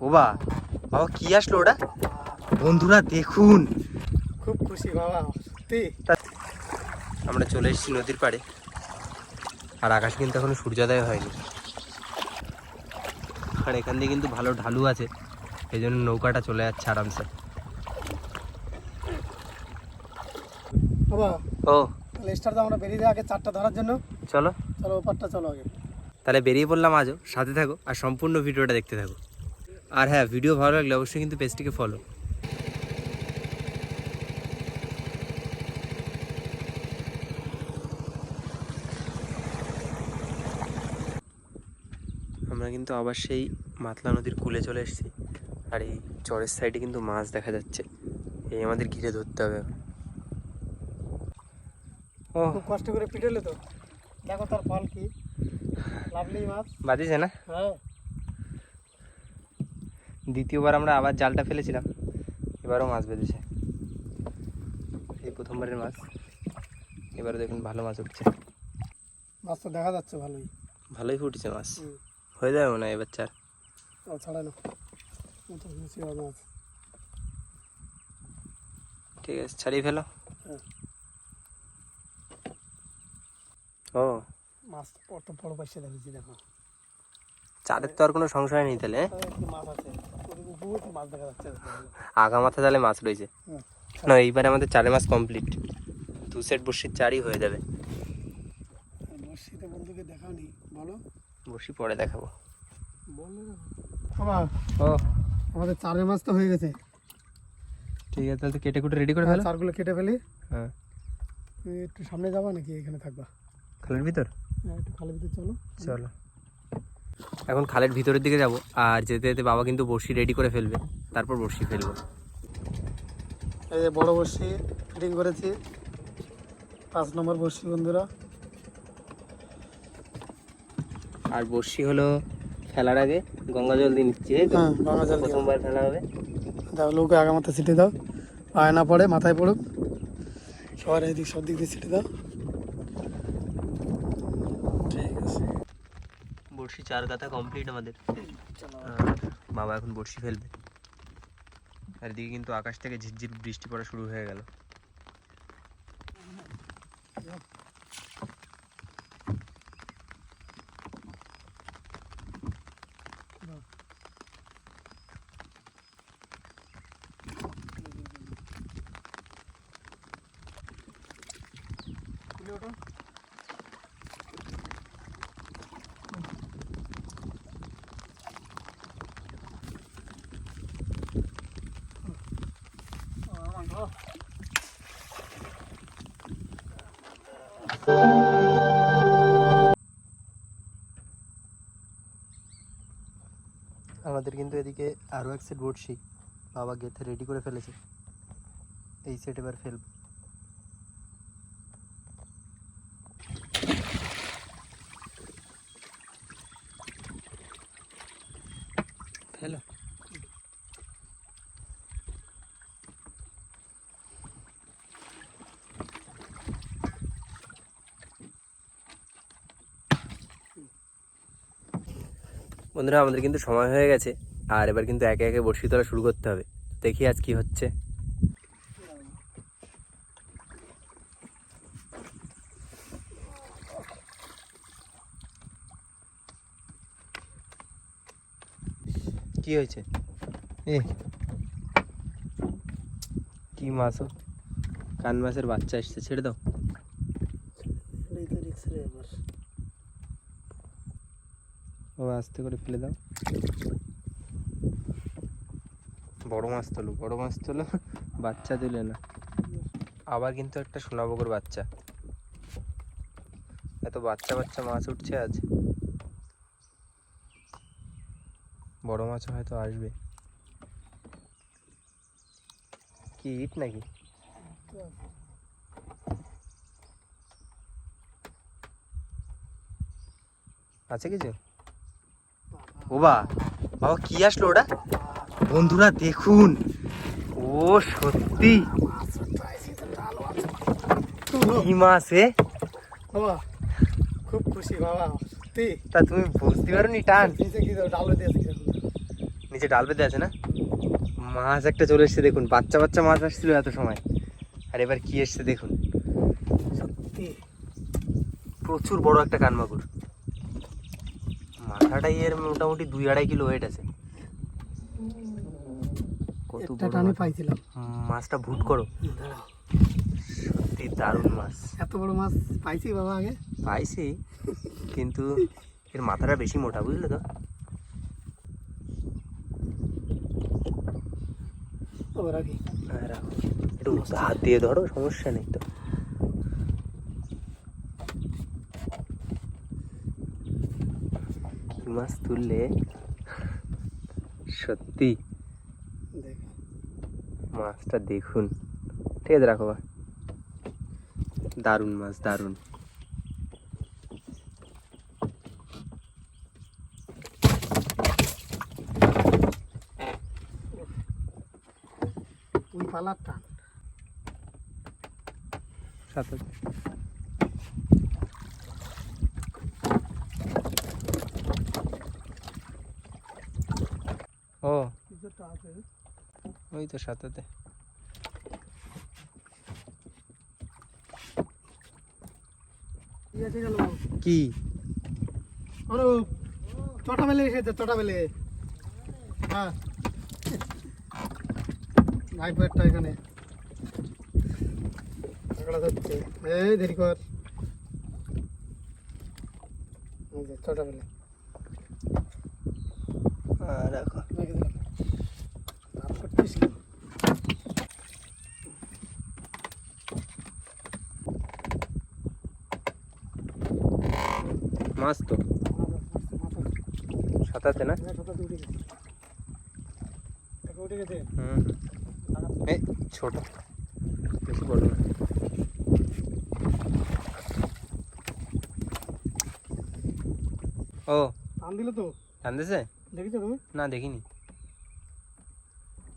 ওবা বাবা কি আসলো ওটা? বন্ধুরা দেখুন। খুব খুশি বাবা সত্যি। আমরা চলে এসেছি নদীর পাড়ে। আর আকাশ কিন্তু এখনও সূর্যোদয় হয়নি। আর এখান দিয়ে কিন্তু ভালো ঢালু আছে এই জন্য নৌকাটা চলে যাচ্ছে আরামসে। ও। তাহলে স্টার আমরা বেরিয়ে আগে চারটা ধরার জন্য। চলো। চলো ওপারটা চলো আগে। তাহলে বেরিয়ে পড়লাম আজও। সাথে থাকো আর সম্পূর্ণ ভিডিওটা দেখতে থাকো। আর হ্যাঁ ভিডিও ভালো লাগলে অবশ্যই কিন্তু পেজটিকে ফলো আমরা কিন্তু আবার সেই মাতলা নদীর কূলে চলে এসেছি। আর এই চরের সাইডে কিন্তু মাছ দেখা যাচ্ছে। এই আমাদের ঘিরে ধরতে হবে ও। খুব কষ্ট করে পিটেলে তো। দেখো তার ফল কি? লাভলি মাছ। বাজিছে না? হ্যাঁ। দ্বিতীয়বার আমরা আবার জালটা ফেলেছিলাম। এবারও মাছ বেঁধেছে। এই প্রথমবারের মাছ। এবারে দেখুন ভালো মাছ উঠছে। মাছ তো দেখা যাচ্ছে ভালোই। ভালোই ফুটেছে মাছ। হয়ে যাবে মনে হয় এবার চার ও ছাড়া না ও তো বেশি হবে মাছ। ঠিক আছে ছাড়িয়ে ফেলো। হ্যাঁ। ও। মাছ কত বড় পাইছে দেখেছি দেখো। চারের তো আর কোনো সংশয় নেই তাহলে। যাচ্ছে আগা মাথা তাহলে মাছ রয়েছে। না এইবারে আমাদের চারে মাছ কমপ্লিট দু সেট বসির চারই হয়ে যাবে। বর্ষিতে বন্ধুকে দেখাও নি। বলো। বসি পরে দেখাবো। ও। আমাদের চারের মাছ তো হয়ে গেছে। ঠিক আছে তাহলে তো কেটে কুটে রেডি করে ফেলো। চারগুলো কেটে ফেলি। হ্যাঁ। একটু সামনে যাবা নাকি এখানে থাকবা? খালের ভিতর? হ্যাঁ একটু খালের ভিতরে চলো। চলো। এখন খালের ভিতরের দিকে যাব আর যেতে যেতে বাবা কিন্তু বড়শি রেডি করে ফেলবে। তারপর বড়শি ফেলব। এই যে বড় বড়শি ফিটিং করেছি। পাঁচ নম্বর বড়শি বন্ধুরা। আর বড়শি হলো ফেলার আগে গঙ্গা জল দিয়ে নিচ্ছি হ্যাঁ গঙ্গা জল দিয়ে। প্রথমবার ফেলা হবে। দাও লোকে আগা মাথা ছিটে দাও। পায়ে না পড়ে মাথায় পড়ুক। সবার এদিক সব দিক দিয়ে ছিটে দাও ঠিক আছে বড়শি চার কাতা কমপ্লিট আমাদের। বাবা এখন বড়শি ফেলবে। আর এদিকে কিন্তু আকাশ থেকে ঝিরঝির বৃষ্টি পড়া শুরু হয়ে গেল। খুলে আমাদের কিন্তু এদিকে আরও এক সেট বড়শি। বাবা গেথে রেডি করে ফেলেছে। এই সেট এবার ফেলব। বন্ধুরা, আমাদের কিন্তু সময় হয়ে গেছে। আর এবার কিন্তু একে একে বড়শি তোলা শুরু করতে হবে। দেখি আজ কি হচ্ছে। কি হয়েছে? এ, কি মাছ কান মাছের বাচ্চা এসছে, ছেড়ে দাও এই তো রিক্স রে এবার ও আস্তে করে ফেলে দাও। বড় মাছ তোলো বড় মাছ তোলো। বাচ্চা দিলে না। আবার কিন্তু একটা সোনাবগর বাচ্চা। এত বাচ্চা বাচ্চা মাছ উঠছে আজ। বড় মাছও হয়তো আসবে। কি ইট নাকি? আছে কিছু? ও বা বাবা কি আসলো ওটা? বন্ধুরা দেখুন। ও সত্যি। কি মাছ এ? বাবা খুব খুশি বাবা সত্যি। তা তুমি বুঝতে পারো নি টান? নিচে কি ডালো দিয়েছে কীরকম নিচে ডাল পেতে আছে না? মাছ একটা চলে এসছে দেখুন। বাচ্চা বাচ্চা মাছ আসছিল এত সময়। আর এবার কি এসছে দেখুন। সত্যি। প্রচুর বড় একটা কানমাগুর। মাথাটাই এর মোটামুটি দুই আড়াই কিলো ওয়েট আছে। কত বড় টানে পাইছিলাম। মাছটা ভুট করো। সত্যি দারুণ মাছ। এত বড় মাছ পাইছি বাবা আগে। পাইছি কিন্তু এর মাথাটা বেশি মোটা বুঝলে তো? হ্যাঁ, রাখো। একটু হাত দিয়ে ধরো সমস্যা নেই তো। মাছ তুললে সত্যি মাছটা দেখুন। ঠিক আছে রাখো। দারুণ মাছ দারুণ। পালার টান। সাথে ও। ওই তো সাথেতে। কি? চটা এসেছে চটা হ্যাঁ। ভাই এখানে। ধরছে এই দেরি কর। চটা আহ, রাখো রেখে দিলাম আর করতেছি না। মাছ তো। সাঁতারতে না? হুম। এই ছোট। বেশি বড় না। ও। টান দিলে তো টানতেছে? দেখেছ তুমি না দেখিনি।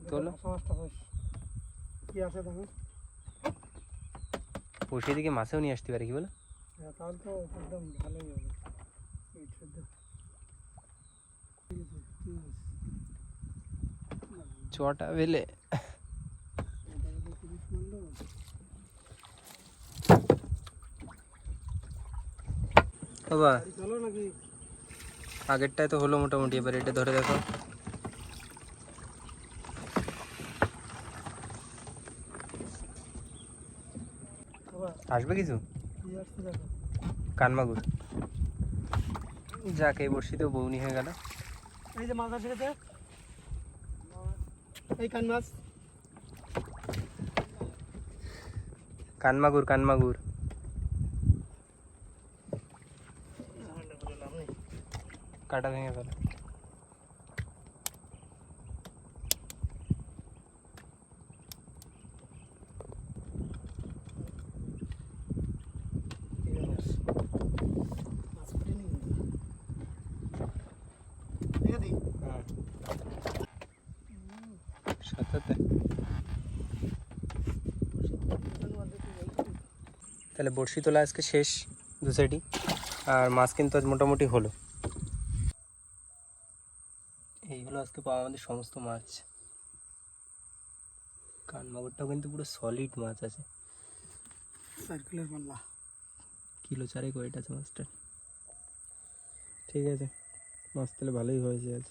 তোলো। কি আছে দেখো? বসিয়ে দিকে মাছেও নিয়ে আসতে পারে কি বলো? তাহলে তো একদম ভালোই হবে। এই ঠিক আছে। বেলে। বাবা চলো নাকি আগেরটায় তো হলো মোটামুটি এবার এটা ধরে দেখো। আসবে কিছু? কানমাগুর যাক এই বর্ষিতেও বৌনি হয়ে গেল। এই যে মাছ আসে গেছে এই কান মাছ। কানমাগুর কানমাগুর কাটা ভেঙে ফেলে এই যে মাছ। মাছ ফুটেনি কিন্তু। দেখে দিই। সাথে তাহলে বড়শি তোলা আজকে শেষ দু সাইডই আর মাছ কিন্তু আজ মোটামুটি হলো। এই হলো আজকে পাওয়া আমাদের সমস্ত মাছ। কানমাগুরটাও কিন্তু পুরো সলিড মাছ আছে। সার্কুলার কিলো চারেক ওয়েট আছে মাছটা ঠিক আছে। মাছ তাহলে ভালোই হয়েছে আজ।